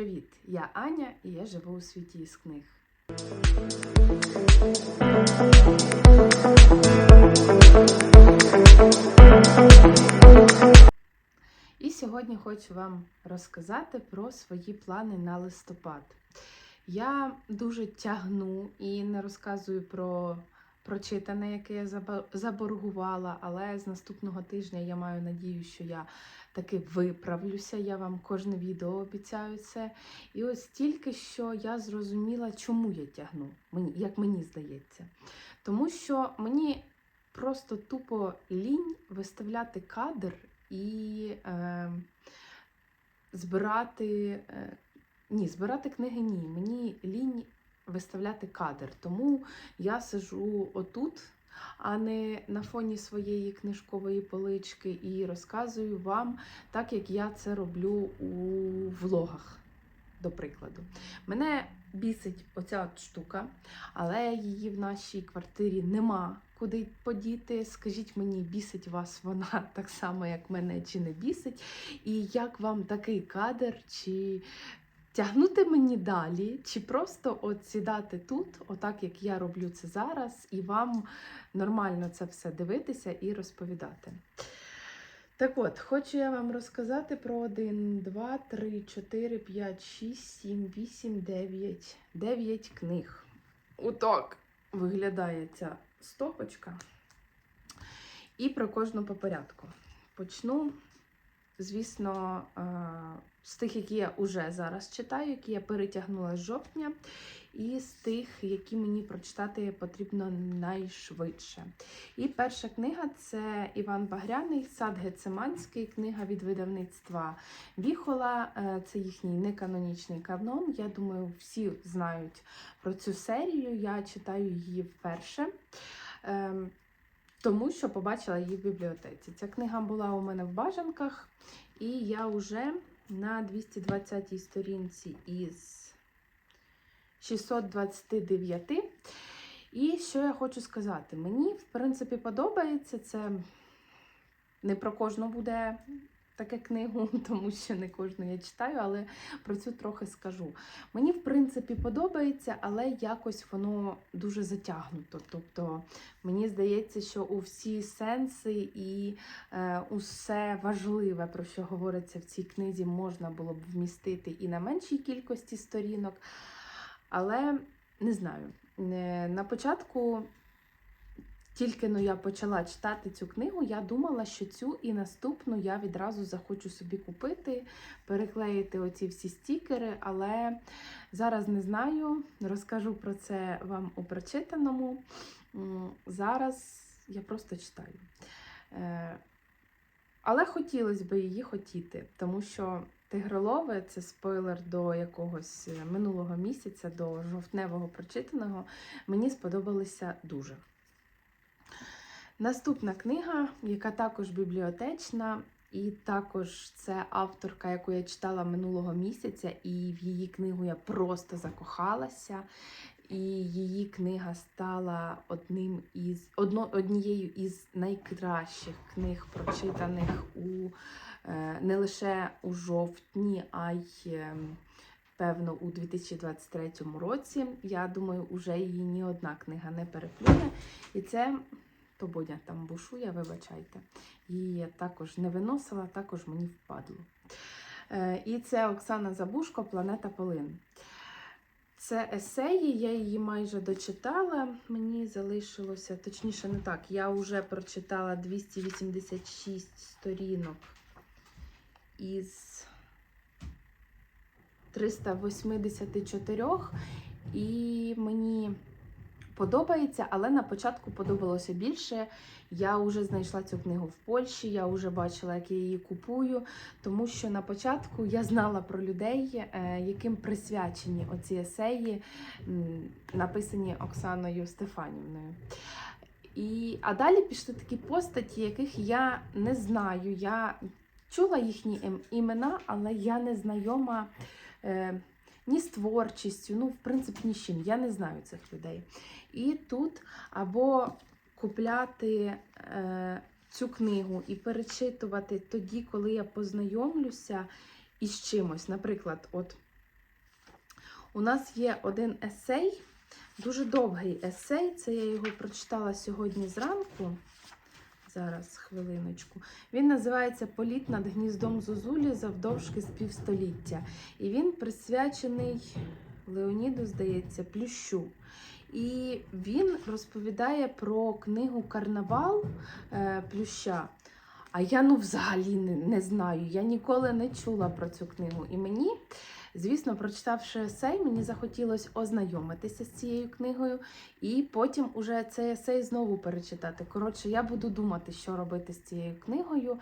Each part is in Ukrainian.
привіт! Я Аня і я живу у світі із книг. І сьогодні хочу вам розказати про свої плани на листопад. Я дуже тягну і не розказую про прочитане, яке я заборгувала, але з наступного тижня я маю надію, що я таки виправлюся. Я вам кожне відео обіцяю це. І ось тільки що я зрозуміла, чому я тягну, як мені здається. Тому що мені просто тупо лінь виставляти кадр і е, збирати. Е, ні, збирати книги ні. Мені лінь виставляти кадр. Тому я сижу отут, а не на фоні своєї книжкової полички, і розказую вам так, як я це роблю у влогах, до прикладу. Мене бісить оця от штука, але її в нашій квартирі нема куди подіти. Скажіть мені, бісить вас вона так само, як мене, чи не бісить? І як вам такий кадр? Чи тягнути мені далі, чи просто от сідати тут, отак як я роблю це зараз, і вам нормально це все дивитися і розповідати. Так от, хочу я вам розказати про 1, 2, 3, 4, 5, 6, 7, 8, 9, 9 книг. Отак виглядає ця стопочка. І про кожну по порядку. Почну, звісно, е, з тих, які я вже зараз читаю, які я перетягнула з жовтня, і з тих, які мені прочитати потрібно найшвидше. І перша книга це Іван Багряний, Сад Гецеманський, книга від видавництва Віхола. Е, Це їхній неканонічний канон. Я думаю, всі знають про цю серію. Я читаю її вперше. Ем, Тому що побачила її в бібліотеці. Ця книга була у мене в бажанках, і я вже на 220 сторінці із 629. І що я хочу сказати? Мені, в принципі, подобається це. Не про кожну буде таке книгу, тому що не кожну я читаю, але про цю трохи скажу. Мені, в принципі, подобається, але якось воно дуже затягнуто. Тобто, мені здається, що у всі сенси і е, усе важливе, про що говориться в цій книзі, можна було б вмістити і на меншій кількості сторінок. Але не знаю, е, на початку. Тільки но я почала читати цю книгу, я думала, що цю і наступну я відразу захочу собі купити, переклеїти оці всі стікери, але зараз не знаю, розкажу про це вам у прочитаному. Зараз я просто читаю. Е, Але хотілося б її хотіти, тому що Тигролове це спойлер до якогось е, минулого місяця, до жовтневого прочитаного. Мені сподобалися дуже. Наступна книга, яка також бібліотечна, і також це авторка, яку я читала минулого місяця, і в її книгу я просто закохалася. І її книга стала одним із одно, однією із найкращих книг, прочитаних у е, не лише у жовтні, а й е, певно у 2023 році. Я думаю, уже її ні одна книга не переплюне. І це то Бодя там бушує, вибачайте. Я також не виносила, також мені впадло. Е, І це Оксана Забушко, Планета Полин. Це есеї, я її майже дочитала. Мені залишилося, точніше, не так. Я вже прочитала 286 сторінок із 384, і мені подобається, але на початку подобалося більше. Я вже знайшла цю книгу в Польщі, я вже бачила, як я її купую, тому що на початку я знала про людей, е, яким присвячені оці есеї, написані Оксаною Стефанівною. І, а далі пішли такі постаті, яких я не знаю. Я чула їхні імена, але я не знайома е, ні з творчістю, ну, в принципі, ні з чим. Я не знаю цих людей. І тут або купляти е, цю книгу і перечитувати тоді, коли я познайомлюся із чимось. Наприклад, от У нас є один есей, дуже довгий есей. Це я його прочитала сьогодні зранку. Зараз, хвилиночку. Він називається Політ над гніздом Зозулі завдовжки з півстоліття. І він присвячений Леоніду, здається, Плющу. І він розповідає про книгу Карнавал е, Плюща. А я ну взагалі не, не знаю. Я ніколи не чула про цю книгу. І мені, звісно, прочитавши есей, мені захотілося ознайомитися з цією книгою і потім уже цей есей знову перечитати. Коротше, я буду думати, що робити з цією книгою.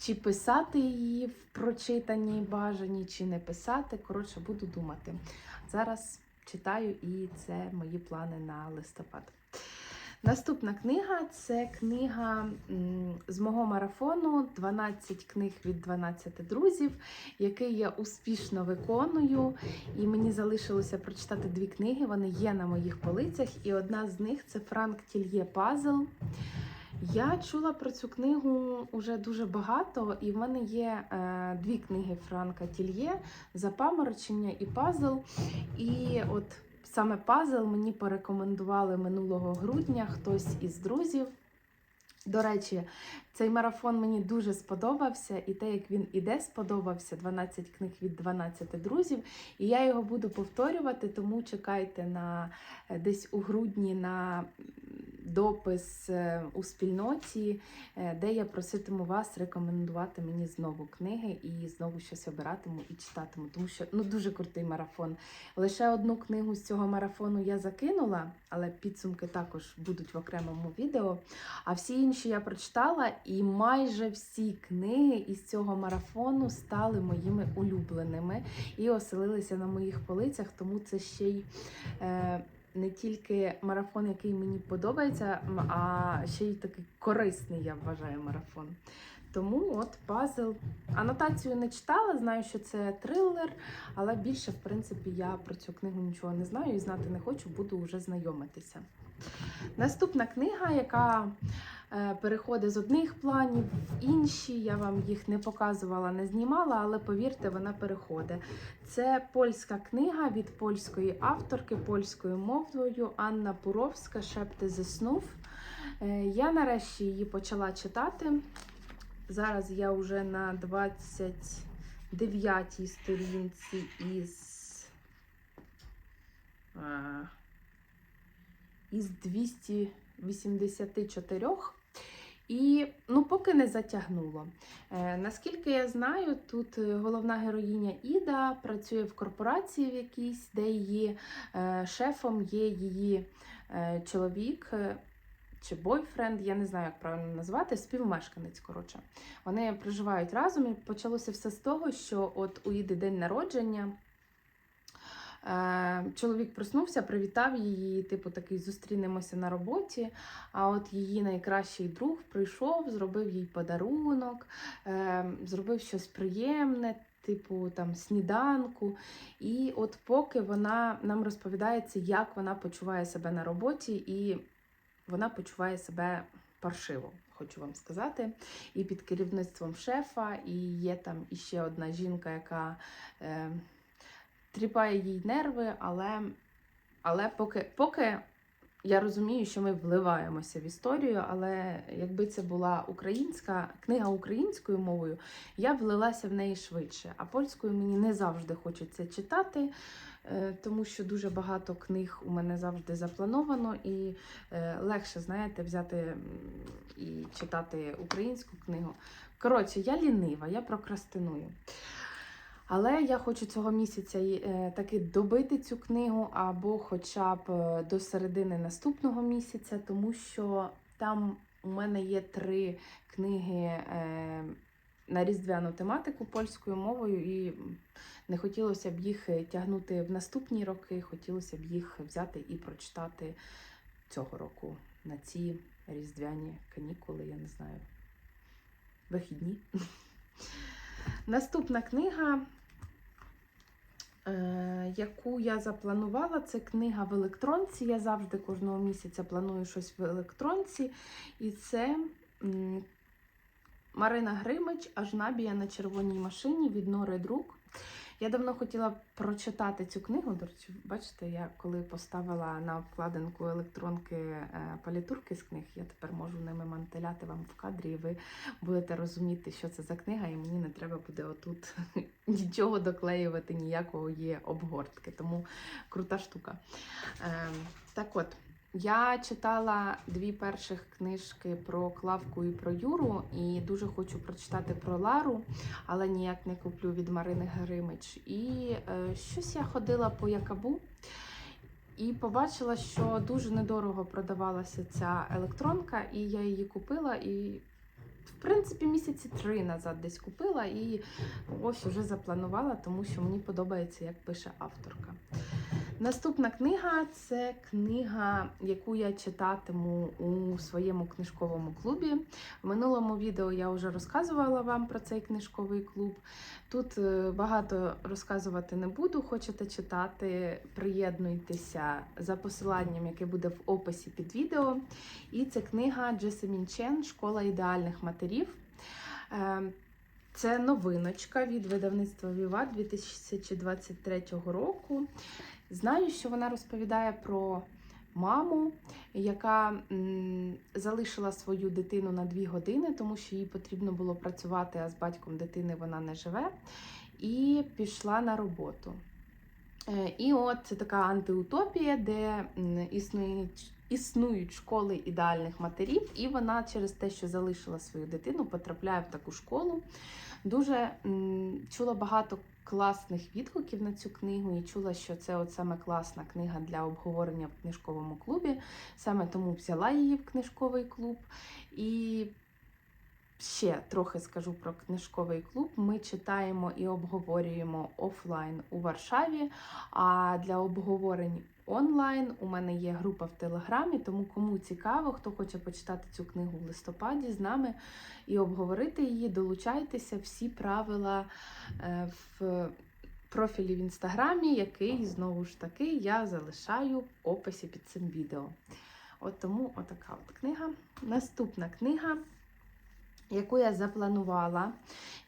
Чи писати її в прочитаній бажаній, чи не писати. Коротше, буду думати. Зараз читаю, і це мої плани на листопад. Наступна книга це книга з мого марафону 12 книг від 12 друзів, який я успішно виконую. І мені залишилося прочитати дві книги. Вони є на моїх полицях, і одна з них це Франк Тільє Пазл. Я чула про цю книгу вже дуже багато, і в мене є е, дві книги Франка Тільє Запаморочення і пазл. І от саме пазл мені порекомендували минулого грудня хтось із друзів. До речі, цей марафон мені дуже сподобався, і те, як він іде, сподобався 12 книг від 12 друзів. І я його буду повторювати, тому чекайте на е, десь у грудні на допис е, у спільноті, е, де я проситиму вас рекомендувати мені знову книги і знову щось обиратиму і читатиму, тому що ну дуже крутий марафон. Лише одну книгу з цього марафону я закинула, але підсумки також будуть в окремому відео. А всі інші я прочитала, і майже всі книги із цього марафону стали моїми улюбленими і оселилися на моїх полицях, тому це ще й. Е, не тільки марафон, який мені подобається, а ще й такий корисний, я вважаю, марафон. Тому от пазл. Анотацію не читала, знаю, що це трилер, але більше, в принципі, я про цю книгу нічого не знаю і знати не хочу, буду вже знайомитися. Наступна книга, яка е, переходить з одних планів в інші. Я вам їх не показувала, не знімала, але повірте, вона переходить. Це польська книга від польської авторки польською мовою Анна Пуровська Шепти заснув. Е, Я нарешті її почала читати. Зараз я вже на 29-й сторінці із, е, із 284. І ну, поки не затягнуло. Е, наскільки я знаю, тут е, головна героїня Іда працює в корпорації в якійсь, де її е, шефом є її е, чоловік. е, Чи бойфренд, я не знаю, як правильно назвати, співмешканець. Коротше, вони проживають разом, і почалося все з того, що от у Іди день народження. Е, Чоловік проснувся, привітав її, типу, такий зустрінемося на роботі. А от її найкращий друг прийшов, зробив їй подарунок, е, зробив щось приємне, типу там сніданку. І от поки вона нам розповідається, як вона почуває себе на роботі, і вона почуває себе паршиво. Хочу вам сказати, і під керівництвом шефа, і є там іще одна жінка, яка е, тріпає їй нерви, але, але поки, поки я розумію, що ми вливаємося в історію, але якби це була українська книга українською мовою, я влилася в неї швидше. А польською мені не завжди хочеться читати, е, тому що дуже багато книг у мене завжди заплановано, і е, легше, знаєте, взяти і читати українську книгу. Коротше, я лінива, я прокрастиную. Але я хочу цього місяця е, таки добити цю книгу або хоча б е, до середини наступного місяця, тому що там у мене є три книги е, на різдвяну тематику польською мовою, і не хотілося б їх тягнути в наступні роки, хотілося б їх взяти і прочитати цього року на ці різдвяні канікули, я не знаю, вихідні. Наступна книга, яку я запланувала, це книга в електронці. Я завжди кожного місяця планую щось в електронці. І це Марина Гримич, Ажнабія на червоній машині від Нори Друк. Я давно хотіла прочитати цю книгу. До речі, бачите, я коли поставила на обкладинку електронки е, палітурки з книг, я тепер можу ними мантиляти вам в кадрі, і ви будете розуміти, що це за книга, і мені не треба буде отут нічого доклеювати, ніякого є обгортки. Тому крута штука. Ем, так от. Я читала дві перших книжки про Клавку і про Юру, і дуже хочу прочитати про Лару, але ніяк не куплю від Марини Гримич. І е, щось я ходила по Якабу і побачила, що дуже недорого продавалася ця електронка, і я її купила і. В принципі, місяці три назад десь купила і ось уже запланувала, тому що мені подобається, як пише авторка. Наступна книга це книга, яку я читатиму у своєму книжковому клубі. В минулому відео я вже розказувала вам про цей книжковий клуб. Тут е, багато розказувати не буду. Хочете читати, приєднуйтеся за посиланням, яке буде в описі під відео. І це книга Джесемін Чен Школа ідеальних матерів. Е, Це новиночка від видавництва Віва 2023 року. Знаю, що вона розповідає про маму, яка залишила свою дитину на дві години, тому що їй потрібно було працювати, а з батьком дитини вона не живе, і пішла на роботу. Е, І от це така антиутопія, де існують. Існують школи ідеальних матерів, і вона через те, що залишила свою дитину, потрапляє в таку школу. Дуже чула багато класних відгуків на цю книгу і чула, що це от саме класна книга для обговорення в книжковому клубі. Саме тому взяла її в книжковий клуб. І ще трохи скажу про книжковий клуб. Ми читаємо і обговорюємо офлайн у Варшаві. А для обговорень онлайн у мене є група в Телеграмі, тому кому цікаво, хто хоче почитати цю книгу в листопаді з нами і обговорити її, долучайтеся всі правила е, в профілі в інстаграмі, який знову ж таки я залишаю в описі під цим відео. От тому отака от книга. Наступна книга, яку я запланувала.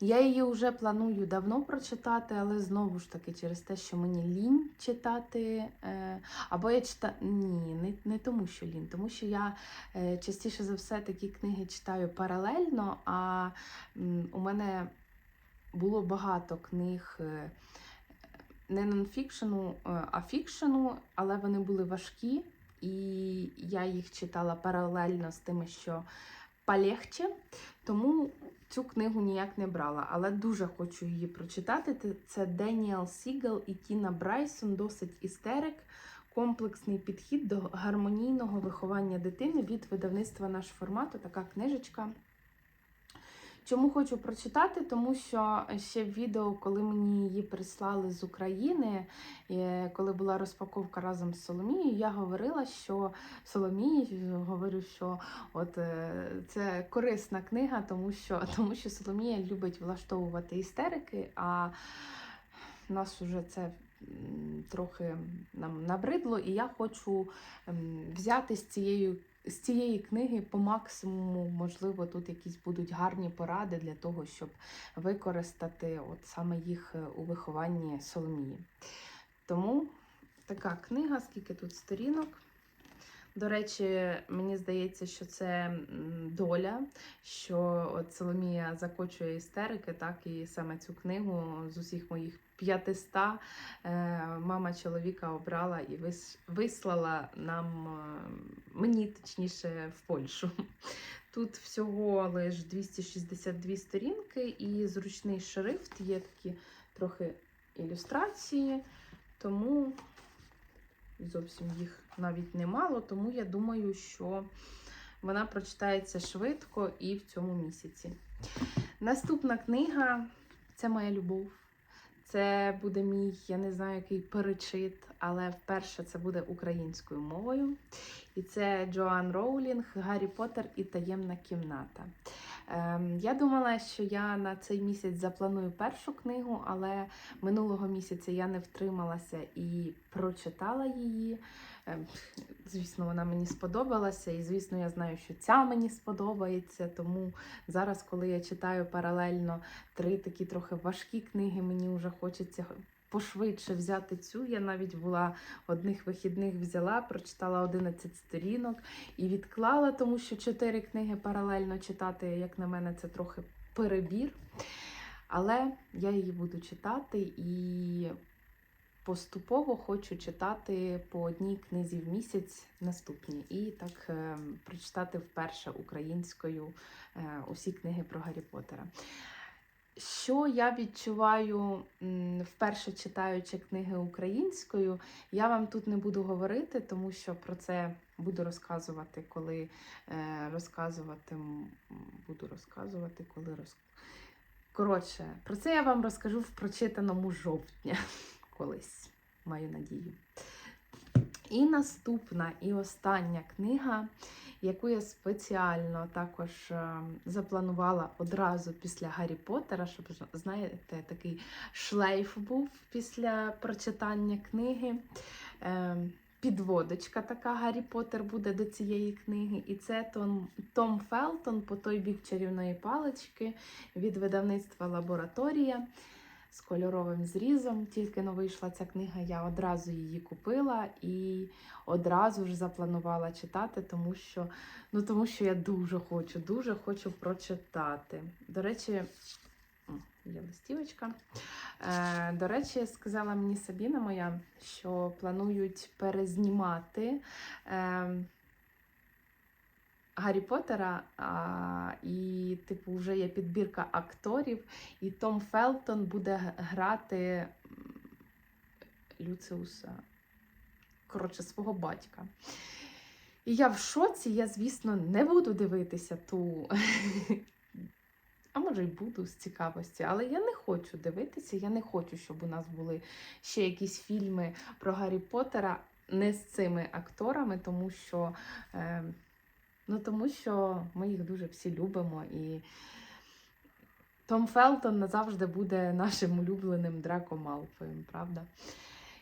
Я її вже планую давно прочитати, але знову ж таки через те, що мені лінь читати. е, Або я читаю. Ні, не, не тому, що лінь, тому що я е, частіше за все такі книги читаю паралельно, а у мене було багато книг. е, Не нонфікшену, а фікшену, але вони були важкі, і я їх читала паралельно з тими, що полегче. Тому цю книгу ніяк не брала, але дуже хочу її прочитати. Це Деніел Сігел і Тіна Брайсон, досить істерик. Комплексний підхід до гармонійного виховання дитини від видавництва наш формату. Така книжечка. Чому хочу прочитати? Тому що ще в відео, коли мені її прислали з України, е, коли була розпаковка разом з Соломією, я говорила, що Соломії говорю, що от е, це корисна книга, тому що, тому що Соломія любить влаштовувати істерики, а нас уже це трохи нам набридло, і я хочу ем, взяти з цією. З цієї книги по максимуму, можливо, тут якісь будуть гарні поради для того, щоб використати от саме їх е, у вихованні Соломії. Тому така книга, скільки тут сторінок. До речі, мені здається, що це доля, що от Соломія закочує істерики, так і саме цю книгу з усіх моїх 500 е, мама чоловіка обрала і вис- вислала нам е, мені точніше в Польщу. Тут всього лише 262 сторінки і зручний шрифт, є такі трохи ілюстрації, тому зовсім їх навіть немало, тому я думаю, що вона прочитається швидко і в цьому місяці. Наступна книга це моя любов. Це буде мій, я не знаю, який перечит, але вперше це буде українською мовою. І це Джоан Роулінг, Гаррі Поттер і таємна кімната. Ем, Я думала, що я на цей місяць запланую першу книгу, але минулого місяця я не втрималася і прочитала її. Ем, Звісно, вона мені сподобалася, і звісно, я знаю, що ця мені сподобається. Тому зараз, коли я читаю паралельно три такі трохи важкі книги, мені вже хочеться пошвидше взяти цю. Я навіть була одних вихідних взяла, прочитала 11 сторінок і відклала, тому що чотири книги паралельно читати, як на мене, це трохи перебір. Але я її буду читати і поступово хочу читати по одній книзі в місяць наступні. І так е, прочитати вперше українською е, усі книги про Гаррі Поттера. Що я відчуваю вперше читаючи книги українською, я вам тут не буду говорити, тому що про це буду розказувати, коли е, розказувати буду розказувати, коли роз... Коротше, про це я вам розкажу в прочитаному жовтня колись, маю надію. І наступна і остання книга, яку я спеціально також е, запланувала одразу після Гаррі Поттера, щоб, знаєте, такий шлейф був після прочитання книги. Е, Підводочка така Гаррі Поттер буде до цієї книги. І це Том, Том Фелтон по той бік чарівної палички від видавництва Лабораторія з кольоровим зрізом. Тільки но вийшла ця книга, я одразу її купила і одразу ж запланувала читати, тому що, ну, тому що я дуже хочу, дуже хочу прочитати. До речі, є листівочка. Е, до речі, сказала мені Сабіна моя, що планують перезнімати. Е, Гаррі Поттера, а, і, типу, вже є підбірка акторів, і Том Фелтон буде грати Люциуса, коротше, свого батька. І я в шоці, я, звісно, не буду дивитися ту. А може й буду з цікавості, але я не хочу дивитися. Я не хочу, щоб у нас були ще якісь фільми про Гаррі Поттера не з цими акторами, тому що. Е, Ну, тому що ми їх дуже всі любимо, і Том Фелтон назавжди буде нашим улюбленим Драко Малфоєм, правда?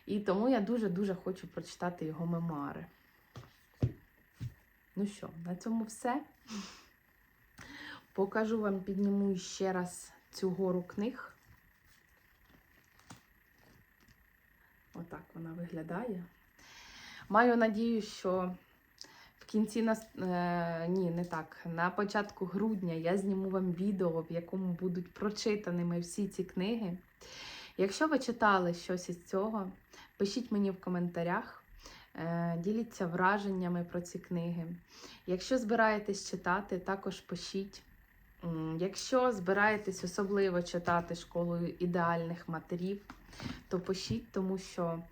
І тому я дуже-дуже хочу прочитати його мемуари. Ну що, на цьому все. Покажу вам, підніму ще раз цю гору книг. Отак вона виглядає. Маю надію, що кінці нас е, ні, не так. На початку грудня я зніму вам відео, в якому будуть прочитаними всі ці книги. Якщо ви читали щось із цього, пишіть мені в коментарях, е, діліться враженнями про ці книги. Якщо збираєтесь читати, також пишіть. Якщо збираєтесь особливо читати школою ідеальних матерів, то пишіть, тому що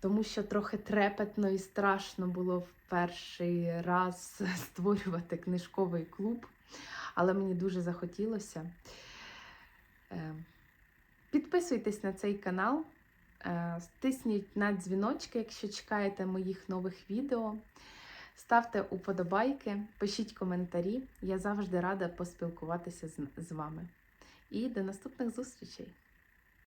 тому що трохи трепетно і страшно було в перший раз створювати книжковий клуб, але мені дуже захотілося. Е, Підписуйтесь на цей канал, е, стисніть на дзвіночки, якщо чекаєте моїх нових відео. Ставте уподобайки, пишіть коментарі. Я завжди рада поспілкуватися з вами. І до наступних зустрічей!